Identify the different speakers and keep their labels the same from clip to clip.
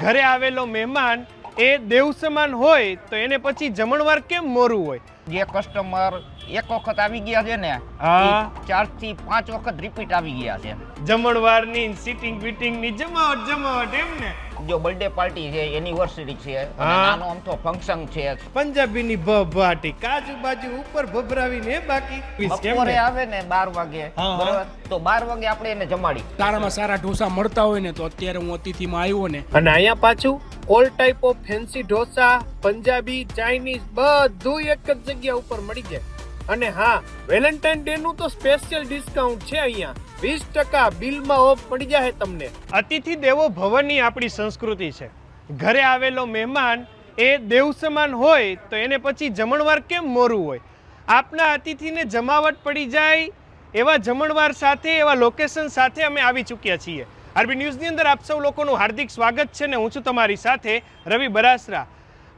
Speaker 1: ઘરે આવેલો મહેમાન એ દેવ સમાન હોય તો એને પછી જમણવાર કેમ મોરું હોય?
Speaker 2: જે કસ્ટમર એક વખત આવી ગયા છે ને
Speaker 1: હા.
Speaker 2: ચારથી પાંચ વખત રિપીટ આવી ગયા છે.
Speaker 1: જમણવારની સિટિંગ વિટિંગની જમાવટ જમાવટ એમ ને
Speaker 2: જો બર્થડે પાર્ટી છે એનિવર્સરી છે અને નાનો અમથો ફંક્શન છે
Speaker 1: પંજાબીની ભભાટી કાજુ બાજુ ઉપર ભભરાવીને બાકી.
Speaker 2: બપોરે આવે ને બાર વાગે
Speaker 1: હા, હા.
Speaker 2: તો બાર વાગે આપણે એને જમાડી.
Speaker 3: તારામાં સારા ઢોસા મળતા હોય ને તો અત્યારે હું અતિથિમાં આવ્યો ને.
Speaker 1: અને અહીંયા પાછું all type of fancy dosa Punjabi Chinese બધું એક જ જગ્યા ઉપર મળી જાય. અને હા, વેલેન્ટાઇન ડે નું તો સ્પેશિયલ ડિસ્કાઉન્ટ છે અહીંયા. વીસ ટકા બિલમાં ઓફ પડી જાય તમને. અતિથિ દેવો ભવનની આપણી સંસ્કૃતિ છે. ઘરે આવેલો મહેમાન એ દેવ સમાન હોય તો એને પછી જમણવાર કેમ મોરું હોય? આપના અતિથિને જમાવટ પડી જાય એવા જમણવાર સાથે, એવા લોકેશન સાથે અમે આવી ચૂક્યા છીએ. આરબી ન્યૂઝની અંદર આપ સૌ લોકોનું હાર્દિક સ્વાગત છે ને હું છું તમારી સાથે રવિ બરાસરા.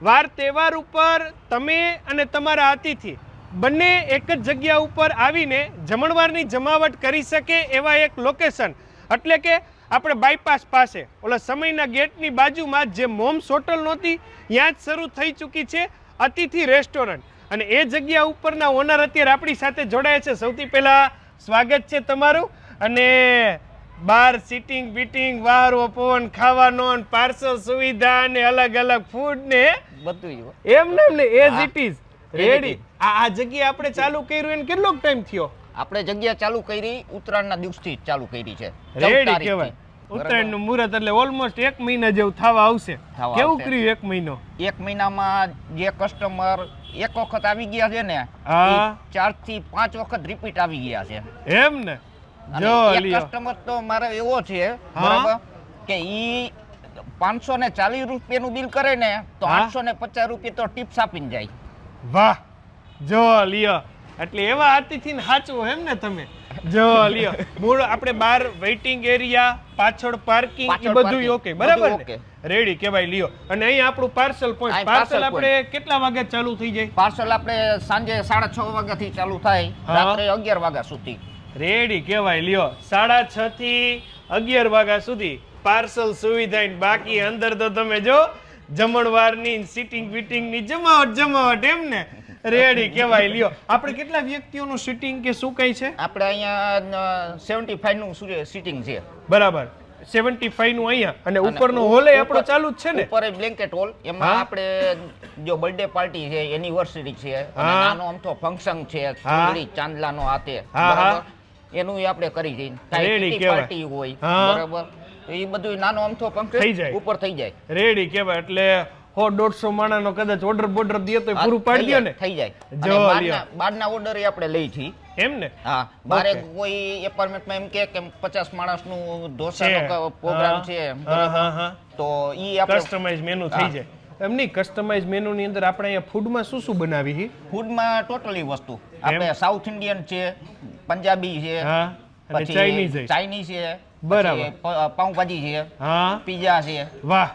Speaker 1: વાર તહેવાર ઉપર તમે અને તમારા અતિથિ બંને એક જ જગ્યા ઉપર આવીને જમણવારની જમાવટ કરી શકે એવા એક લોકેશન એટલે કે આપણે બાયપાસ પાસે ઓલા સમયના ગેટની બાજુમાં જે મોમ્સ હોટલ નહોતી ત્યાં જ શરૂ થઈ ચૂકી છે અતિથિ રેસ્ટોરન્ટ. અને એ જગ્યા ઉપરના ઓનર અત્યારે આપણી સાથે જોડાયા છે. સૌથી પહેલાં સ્વાગત છે તમારું. અને બાર સિટિંગ બીટિંગ વાર પવન ખાવાનો પાર્સલ સુવિધા અને અલગ અલગ ફૂડ ને
Speaker 2: બધું
Speaker 1: એમ ને ને એઝ ઇટ ઇઝ રેડી આ આ જગ્યા આપણે ચાલુ કર્યું એને કેટલો ટાઈમ થયો?
Speaker 2: આપણે જગ્યા ચાલુ કરી ઉત્તરાયણના દિવસથી જ ચાલુ કરી છે.
Speaker 1: રેડી. કહેવાય. ઉત્તરાયણનું મુહૂર્ત એટલે ઓલમોસ્ટ એક મહિના જેવું થવા આવશે. કેવું કર્યું એક મહિનો?
Speaker 2: એક મહિનામાં જે કસ્ટમર એક વખત આવી ગયા છે ને ચારથી પાંચ વખત રિપીટ આવી ગયા છે.
Speaker 1: એમ ને? જો
Speaker 2: કસ્ટમર તો મારે એવો છે. બરાબર કે ઈ પાંચસો ને ચાલીસ રૂપિયાનું બિલ કરે ને તો આઠસો ને પચાસ રૂપિયા તો ટિપ્સ આપીને જાય.
Speaker 1: વાહ જો લ્યો. એટલે એવા અતિથિને સાચવો એમ ને તમે. જો લ્યો. મૂળ આપણે બહાર વેઇટિંગ એરિયા પાછળ પાર્કિંગ એ બધું ઓકે બરાબર ને? રેડી કેવાય લ્યો. અને અહીં આપણું પાર્સલ પોઈન્ટ પાર્સલ આપણે કેટલા વાગે ચાલુ થઈ જાય?
Speaker 2: પાર્સલ આપણે સાંજે સાડા છ વાગ્યાથી ચાલુ થાય. રાત્રે અગિયાર વાગ્યા સુધી.
Speaker 1: રેડી કેવાય લ્યો. સાડા છ થી અગિયાર વાગ્યા સુધી પાર્સલ સુવિધા બાકી અંદર તો તમે જો જમણવારની સિટિંગ વિટિંગની જમાવટ જમાવટ એમ ને રેડી કહેવાય. લ્યો આપણે કેટલા વ્યક્તિઓનું સિટિંગ કે શું કઈ છે?
Speaker 2: આપણે અહીંયા સેવન્ટી ફાઈવનું સીટિંગ છે?
Speaker 1: બરાબર. સેવન્ટી ફાઈવનું અહીંયા. અને ઉપરનો હોલ આપણો ચાલુ જ છે ને?
Speaker 2: ઉપર બ્લેન્કેટ હોલ એમાં. આપણે જો બર્થડે પાર્ટી છે એનિવર્સરી છે. નાનો અમથો ફંક્શન છે
Speaker 1: ચાંદલા
Speaker 2: નો ચાંદલાનો
Speaker 1: હા.
Speaker 2: બરાબર? એનું આપણે કરી
Speaker 1: કહેવાય.
Speaker 2: પાર્ટી હોય બરાબર? એ બધું નાનો અમથો
Speaker 1: થઈ જાય.
Speaker 2: ઉપર થઈ જાય.
Speaker 1: રેડી કેવાય એટલે હો દોઢસો માણાનો કદાચ ઓર્ડર બોર્ડર દે તો પૂરું પાડી દે ને.
Speaker 2: થઈ જાય.
Speaker 1: જો
Speaker 2: બહારના- ઓર્ડર એ આપણે લઈ છીએ.
Speaker 1: એમ ને?
Speaker 2: હા બારે. કોઈ એપાર્ટમેન્ટમાં એમ કે કે પચાસ માણસનું
Speaker 1: છે.
Speaker 2: ઢોસાનો પ્રોગ્રામ છે
Speaker 1: હા, હા, હા.
Speaker 2: તો ઈ આપણે
Speaker 1: કસ્ટમાઇઝ મેનુ થઈ જાય. એમ નહીં કસ્ટમાઇઝ મેનુ ની અંદર આપણે અહીંયા ફૂડમાં શું શું બનાવી છે?
Speaker 2: ફૂડમાં ટોટલી વસ્તુ. આપણે સાઉથ ઇન્ડિયન છે પંજાબી છે
Speaker 1: હા
Speaker 2: પછી
Speaker 1: ચાઇનીઝ
Speaker 2: ચાઇનીઝ છે.
Speaker 1: બરાબર.
Speaker 2: પાઉંભાજી છે
Speaker 1: હા
Speaker 2: પીઝા છે
Speaker 1: વાહ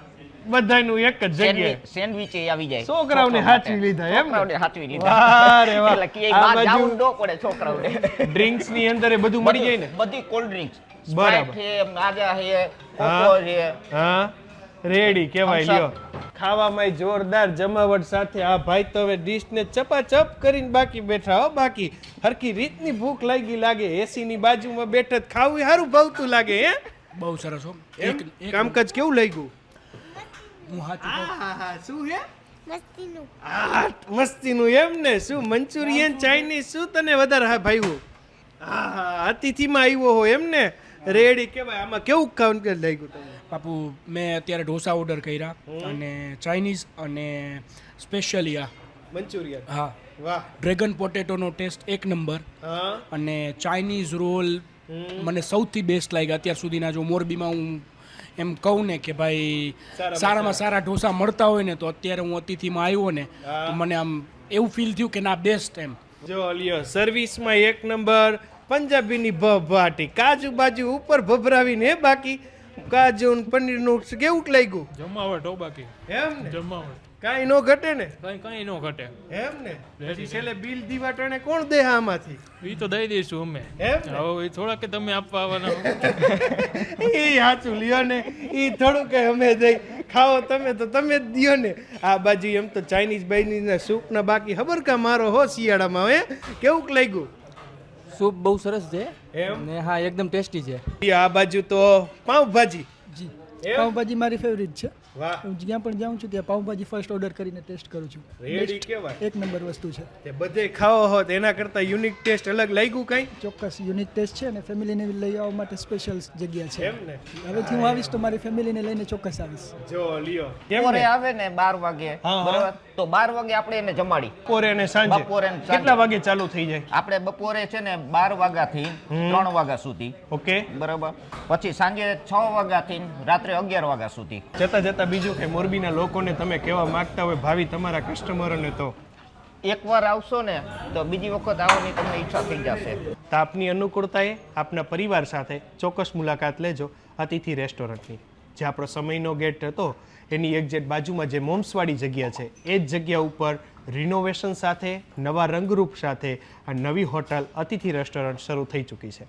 Speaker 1: બધાનું એક જ જગ્યાએ
Speaker 2: સેન્ડવિચ એ આવી જાય
Speaker 1: છોકરાઓને હાચવી લીધા એમ?
Speaker 2: છોકરાઓને હાચવી
Speaker 1: લીધા અરે વાહ.
Speaker 2: એટલે કે બહાર જાવું ન પડે છોકરાઓને
Speaker 1: ડ્રિંક્સની અંદર એ બધું મળી જાય ને
Speaker 2: બધી કોલ્ડ ડ્રિંક્સ
Speaker 1: બરાબર.
Speaker 2: છે માજા છે કોકો. છે
Speaker 1: હા રેડી કહેવાય
Speaker 2: Thumbs
Speaker 1: લ્યો. ખાવામાં જોરદાર જમાવટ સાથે આ ભાઈ તો હવે ડીશ ને ચપાચપ કરીને બાકી બેઠા હો બાકી. હરખી રીતની ભૂખ લાગી લાગે એસી ની બાજુમાં બેઠા જ ખાવું સારું ભાવતું લાગે હે?
Speaker 3: બહુ સરસ હો. એક
Speaker 1: કામકાજ કેવું લાગ્યું?
Speaker 3: હું
Speaker 1: આહાહા, શું હે?
Speaker 4: મસ્તીનું.
Speaker 1: આ મસ્તીનું એમ ને? શું મંચુરિયન ચાઇનીઝ શું તને વધારે હા ભાઈઓ આહા અતિથિમાં આવ્યો હો એમ ને? રેડી કેવાય આમાં કેવું કામકાજ લાગ્યું તમને?
Speaker 3: બાપુ મેં અત્યારે ઢોસા ઓર્ડર કર્યા અને ચાઇનીઝ અને સ્પેશિયલી આ
Speaker 1: મંચુરિયન.
Speaker 3: હા.
Speaker 1: વાહ.
Speaker 3: ડ્રેગન પોટેટોનો ટેસ્ટ એક નંબર અને ચાઇનીઝ રોલ મને સૌથી બેસ્ટ લાગ્યા અત્યાર સુધીના જો મોરબીમાં હું એમ કહું ને કે ભાઈ
Speaker 1: સારામાં
Speaker 3: સારામાં સારા. ઢોસા મળતા હોય ને તો અત્યારે હું અતિથિમાં આવ્યો ને તો મને આમ એવું ફીલ થયું કે ના બેસ્ટ એમ.
Speaker 1: જો અલિયો સર્વિસમાં એક નંબર પંજાબીની ભભાટી. કાજુ બાજુ ઉપર ભભરાવીને બાકી. કાજુ ને પનીરનું કેવું લાગ્યું?
Speaker 5: જમાવટ હો બાકી.
Speaker 1: એમ ને?
Speaker 5: જમાવટ.
Speaker 1: કાંઈ નો ઘટે ને?
Speaker 5: કઈ કઈ ન ઘટે.
Speaker 1: એમ ને? પછી છેલ્લે બિલ દીવાટાણે કોણ દે આમાંથી?
Speaker 5: એ તો દઈ દઈશું અમે.
Speaker 1: એમ
Speaker 5: હવે એ થોડા કે તમે આપવા આવવાના.
Speaker 1: એ સાચું લ્યો ને. એ થોડું કે અમે દઈ ખાઓ તમે તો તમે જ દિયો ને. આ બાજુ એમ તો ચાઇનીઝ બાઇનીઝના સૂપના બાકી. ખબર કા મારો હો શિયાળામાં હે? કેવું લાગ્યું?
Speaker 4: સૂપ બહુ સરસ છે
Speaker 1: એમ?
Speaker 4: ને હા એકદમ ટેસ્ટી છે.
Speaker 1: આ બાજુ તો પાઉંભાજી.
Speaker 6: જી? પાઉંભાજી મારી ફેવરિટ છે. હું જ્યાં પણ જાઉં છું ત્યાં પાઉંભાજી ફર્સ્ટ ઓર્ડર કરીને ટેસ્ટ કરું છું.
Speaker 1: રેડી કેવાય?
Speaker 6: એક નંબર વસ્તુ છે.
Speaker 1: તે બધે ખાવો હોત એના કરતા યુનિક ટેસ્ટ અલગ લાગ્યું કઈ?
Speaker 6: ચોક્કસ યુનિક ટેસ્ટ છે અને ફેમિલીને લઈ આવવા માટે સ્પેશિયલ જગ્યા છે.
Speaker 1: એમ ને?
Speaker 6: હવેથી હું આવીશ તો મારી ફેમિલીને લઈને ચોક્કસ આવીશ.
Speaker 1: જો લિયો.
Speaker 2: બપોરે આવે ને બાર વાગે? બરાબર? તો બાર વાગે આપણે એને જમાડી.
Speaker 1: બપોરે ને સાંજે.
Speaker 2: બપોરે
Speaker 1: કેટલા વાગે ચાલુ થઈ જાય?
Speaker 2: આપણે બપોરે છે ને બાર વાગ્યાથી ત્રણ વાગ્યા સુધી.
Speaker 1: ઓકે.
Speaker 2: બરાબર? પછી સાંજે છ વાગ્યાથી રાત્રે અગિયાર વાગ્યા સુધી.
Speaker 1: જતા જતા બીજું કે મોરબીના લોકોને તમે કહેવા માંગતા હોય ભાવિ તમારા કસ્ટમરોને તો.
Speaker 2: એકવાર આવશો ને તો બીજી વખત આવવાની તમને ઈચ્છા થઈ જશે.
Speaker 1: તો આપની અનુકૂળતાએ આપના પરિવાર સાથે ચોક્કસ મુલાકાત લેજો અતિથિ રેસ્ટોરન્ટની. જે આપણો સમયનો ગેટ હતો એની એક્ઝેક્ટ બાજુમાં જે મોમ્સવાળી જગ્યા છે એ જ જગ્યા ઉપર રિનોવેશન સાથે નવા રંગરૂપ સાથે આ નવી હોટલ અતિથિ રેસ્ટોરન્ટ શરૂ થઈ ચૂકી છે.